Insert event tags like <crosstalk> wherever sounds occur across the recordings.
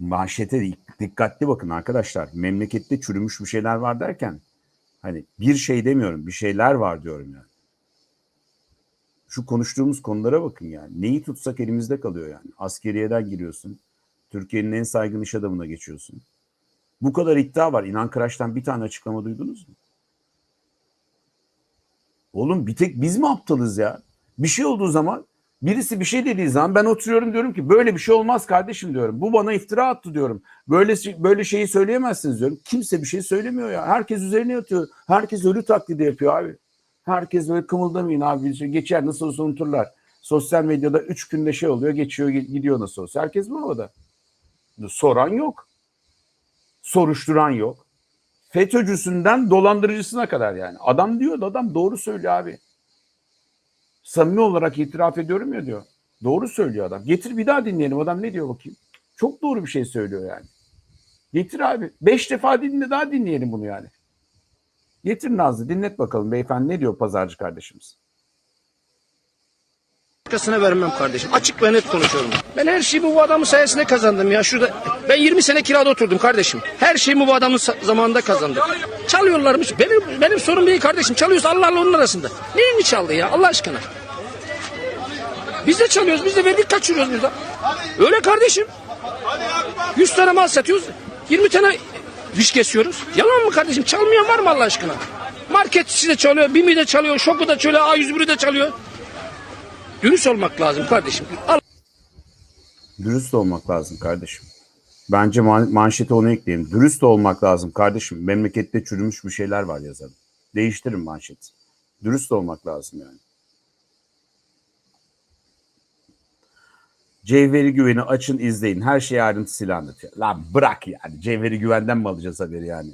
manşete dikkatli bakın arkadaşlar. Memlekette çürümüş bir şeyler var derken hani bir şey demiyorum bir şeyler var diyorum yani. Şu konuştuğumuz konulara bakın yani. Neyi tutsak elimizde kalıyor yani. Askeriyeden giriyorsun. Türkiye'nin en saygın iş adamına geçiyorsun. Bu kadar iddia var. İnan Kıraç'tan bir tane açıklama duydunuz mu? Oğlum bir tek biz mi aptalız ya? Bir şey olduğu zaman birisi bir şey dediği zaman ben oturuyorum diyorum ki böyle bir şey olmaz kardeşim diyorum. Bu bana iftira attı diyorum. Böyle böyle şeyi söyleyemezsiniz diyorum. Kimse bir şey söylemiyor ya. Herkes üzerine yatıyor. Herkes ölü taklidi yapıyor abi. Herkes böyle kımıldamayın abi. Şey geçer nasıl olsa unuturlar. Sosyal medyada üç günde şey oluyor geçiyor gidiyor nasıl olsa. Herkes bu havada. Soran yok. Soruşturan yok. FETÖ'cüsünden dolandırıcısına kadar yani. Adam diyor da adam doğru söylüyor abi. Samimi olarak itiraf ediyorum ya diyor. Doğru söylüyor adam. Getir bir daha dinleyelim. Adam ne diyor bakayım. Çok doğru bir şey söylüyor yani. Getir abi. Beş defa dinle daha dinleyelim bunu yani. Getir Nazlı dinlet bakalım beyefendi ne diyor pazarcı kardeşimiz. Başkasına vermem kardeşim. Açık ve net konuşuyorum. Ben her şeyi bu adamın sayesinde kazandım ya. Şurada ben 20 sene kirada oturdum kardeşim. Her şeyimi bu adamın zamanında kazandım. Çalıyorlarmış. Benim benim sorun değil kardeşim. Çalıyorsa Allah Allah onun arasında. Neyini çaldı ya Allah aşkına? Biz de çalıyoruz. Biz de verdik kaçırıyoruz burada. Öyle kardeşim. 100 tane mal satıyoruz. 20 tane fiş kesiyoruz. Yalan mı kardeşim? Çalmayan var mı Allah aşkına? Marketçi de çalıyor, BİM'i de çalıyor, Şoku da çalıyor, A101'i de çalıyor. Dürüst olmak lazım kardeşim. Al Dürüst olmak lazım kardeşim. Bence man- manşete onu ekleyelim. Dürüst olmak lazım kardeşim. Memlekette çürümüş bir şeyler var yazalım. Değiştirin manşeti. Dürüst olmak lazım yani. Cevheri Güven'i açın izleyin. Her şeyi ayrıntısıyla anlatıyor. Lan bırak yani. Cevheri Güven'den mi alacağız haberi yani?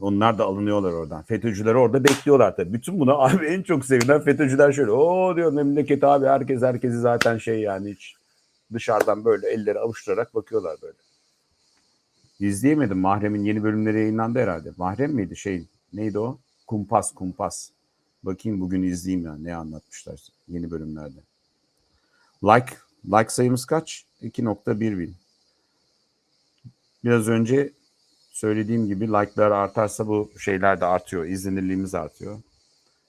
Onlar da alınıyorlar oradan. FETÖ'cüler orada bekliyorlar tabii. Bütün buna <laughs> abi en çok sevinen FETÖ'cüler şöyle. O diyor memleket abi herkes herkesi zaten şey yani hiç dışarıdan böyle elleri avuşturarak bakıyorlar böyle. İzleyemedim. Mahrem'in yeni bölümleri yayınlandı herhalde. Mahrem miydi şey neydi o? Kumpas kumpas. Bakayım bugün izleyeyim ya ne anlatmışlar yeni bölümlerde. Like like sayımız kaç? 2.1 bin. Biraz önce söylediğim gibi like'lar artarsa bu şeyler de artıyor. izlenirliğimiz artıyor.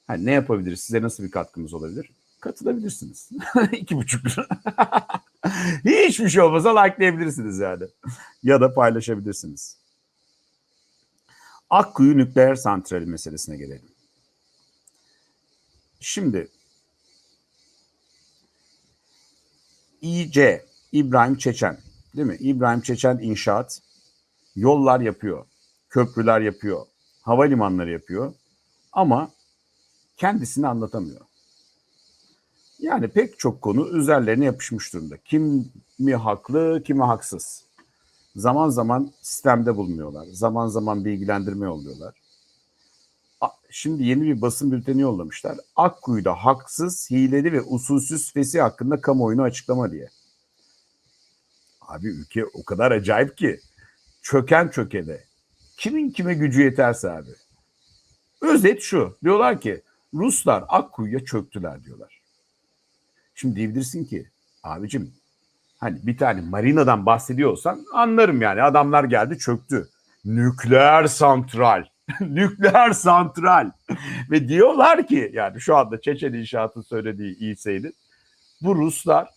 Ha, ne yapabiliriz? Size nasıl bir katkımız olabilir? Katılabilirsiniz. <laughs> İki buçuk lira. <laughs> <laughs> Hiçbir şey olmasa likelayabilirsiniz yani. ya da paylaşabilirsiniz. Akkuyu nükleer santrali meselesine gelelim. Şimdi İC İbrahim Çeçen değil mi? İbrahim Çeçen İnşaat yollar yapıyor, köprüler yapıyor, havalimanları yapıyor ama kendisini anlatamıyor. Yani pek çok konu üzerlerine yapışmış durumda. Kim mi haklı, kimi haksız. Zaman zaman sistemde bulunuyorlar. Zaman zaman bilgilendirme yolluyorlar. Şimdi yeni bir basın bülteni yollamışlar. Akkuyu'da haksız, hileli ve usulsüz fesi hakkında kamuoyunu açıklama diye. Abi ülke o kadar acayip ki çöken çökede. Kimin kime gücü yeterse abi. Özet şu. Diyorlar ki Ruslar Akkuyu'ya çöktüler diyorlar. Şimdi diyebilirsin ki abicim hani bir tane marinadan bahsediyorsan anlarım yani adamlar geldi çöktü. Nükleer santral. <laughs> Nükleer santral. Ve diyorlar ki yani şu anda Çeçen İnşaat'ın söylediği İSE'nin bu Ruslar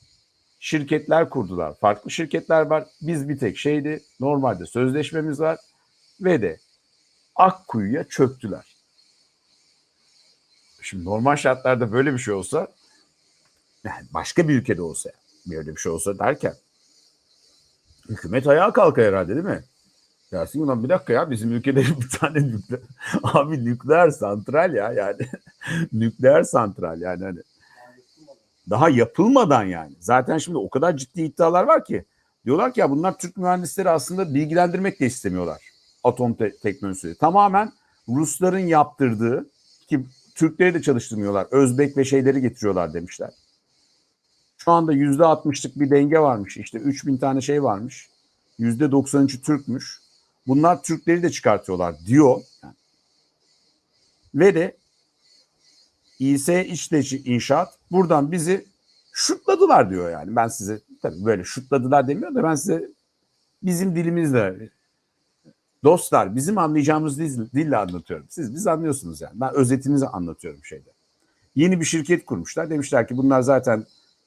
şirketler kurdular. Farklı şirketler var. Biz bir tek şeydi. Normalde sözleşmemiz var. Ve de Akkuyu'ya çöktüler. Şimdi normal şartlarda böyle bir şey olsa başka bir ülkede olsa böyle bir şey olsa derken hükümet ayağa kalkar herhalde değil mi? Dersin "Ulan bir dakika ya bizim ülkede <laughs> bir tane nükleer <laughs> abi nükleer santral ya yani <laughs> nükleer santral yani hani daha yapılmadan yani. Zaten şimdi o kadar ciddi iddialar var ki diyorlar ki ya bunlar Türk mühendisleri aslında bilgilendirmek de istemiyorlar atom te- teknolojisi. Tamamen Rusların yaptırdığı ki Türkleri de çalıştırmıyorlar. Özbek ve şeyleri getiriyorlar demişler. Şu anda yüzde altmışlık bir denge varmış. İşte 3000 tane şey varmış. Yüzde 93'ü Türkmüş. Bunlar Türkleri de çıkartıyorlar diyor. Ve de İS İçteçi İnşaat buradan bizi şutladılar diyor yani. Ben size tabii böyle şutladılar demiyor da ben size bizim dilimizle dostlar bizim anlayacağımız dil- dille anlatıyorum. Siz biz anlıyorsunuz yani. Ben özetinizi anlatıyorum şeyde. Yeni bir şirket kurmuşlar. Demişler ki bunlar zaten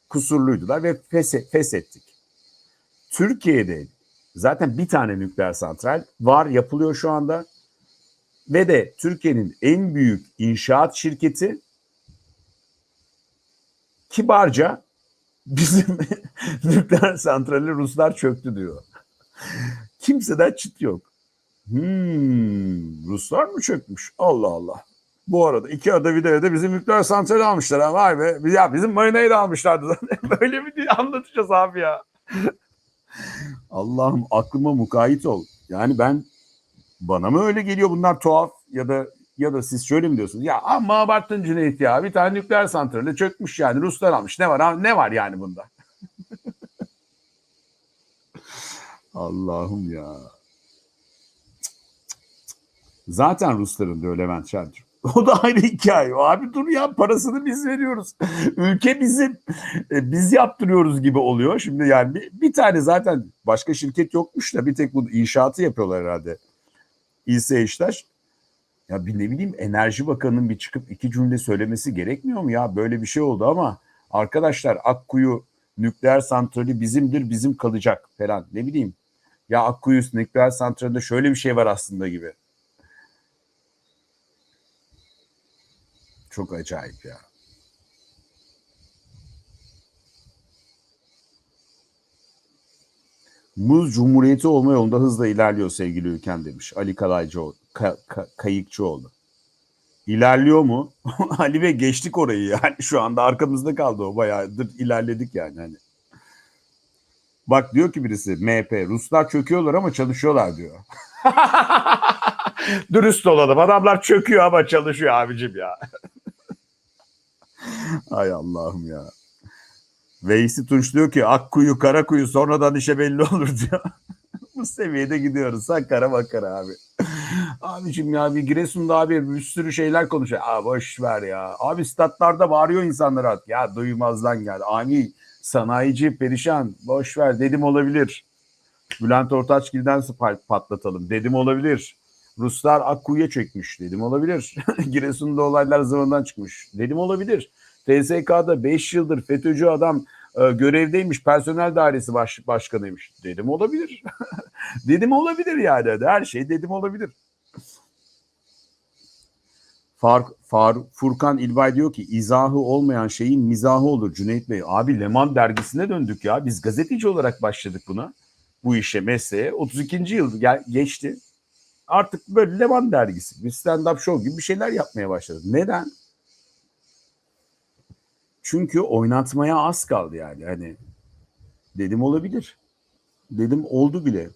kusurluydular ve fes- feshettik. Türkiye'de zaten bir tane nükleer santral var yapılıyor şu anda. Ve de Türkiye'nin en büyük inşaat şirketi kibarca bizim <laughs> nükleer santrali Ruslar çöktü diyor. Kimseden çıt yok. Hmm, Ruslar mı çökmüş? Allah Allah. Bu arada iki ada videoda bizim nükleer santrali almışlar ha vay be. Ya bizim marinayı da almışlardı zaten. <laughs> Böyle mi diye anlatacağız abi ya. Allah'ım aklıma mukayyet ol. Yani ben bana mı öyle geliyor bunlar tuhaf ya da ya da siz şöyle mi diyorsunuz? Ya amma abarttın Cüneyt ya. Bir tane nükleer santrali çökmüş yani. Ruslar almış. Ne var ne var yani bunda? <laughs> Allah'ım ya. Zaten Rusların da öyle Levent Şentürk. <laughs> O da ayrı hikaye. Abi dur ya parasını biz veriyoruz. Ülke bizim. E, Biz yaptırıyoruz gibi oluyor. Şimdi yani bir, bir tane zaten başka şirket yokmuş da bir tek bu inşaatı yapıyorlar herhalde. İlse İştaş. Ya bir ne bileyim Enerji Bakanı'nın bir çıkıp iki cümle söylemesi gerekmiyor mu ya? Böyle bir şey oldu ama arkadaşlar Akkuyu nükleer santrali bizimdir, bizim kalacak falan. Ne bileyim. Ya Akkuyu nükleer santralinde şöyle bir şey var aslında gibi. Çok acayip ya. Muz Cumhuriyeti olma yolunda hızla ilerliyor sevgili ülken demiş. Ali Kalaycıoğlu, Ka- Ka- Kayıkçıoğlu. İlerliyor mu? <laughs> Ali Bey geçtik orayı yani şu anda arkamızda kaldı o bayağıdır ilerledik yani hani. Bak diyor ki birisi MHP Ruslar çöküyorlar ama çalışıyorlar diyor. <laughs> Dürüst olalım adamlar çöküyor ama çalışıyor abicim ya. Ay Allah'ım ya. Veysi Tunç diyor ki Akkuyu Karakuyu sonradan işe belli olur <laughs> diyor. Bu seviyede gidiyoruz. Sakkara makara abi. Abicim ya bir Giresun'da abi bir sürü şeyler konuşuyor. Aa boş ver ya. Abi statlarda bağırıyor insanlar at. Ya duymazdan geldi. Ani sanayici perişan. Boş ver dedim olabilir. Bülent Ortaçgil'den patlatalım. Dedim olabilir. Ruslar Akkuyu'ya çekmiş. Dedim olabilir. <laughs> Giresun'da olaylar zamandan çıkmış. Dedim olabilir. TSK'da 5 yıldır FETÖ'cü adam e, görevdeymiş. Personel dairesi baş, başkanıymış. Dedim olabilir. <laughs> dedim olabilir yani. Her şey dedim olabilir. Far, Far, Furkan İlbay diyor ki izahı olmayan şeyin mizahı olur Cüneyt Bey. Abi Leman dergisine döndük ya. Biz gazeteci olarak başladık buna. Bu işe mesleğe. 32. yıl gel, geçti. Artık böyle Leman dergisi. Bir stand-up show gibi bir şeyler yapmaya başladık. Neden? Çünkü oynatmaya az kaldı yani. Hani dedim olabilir. Dedim oldu bile.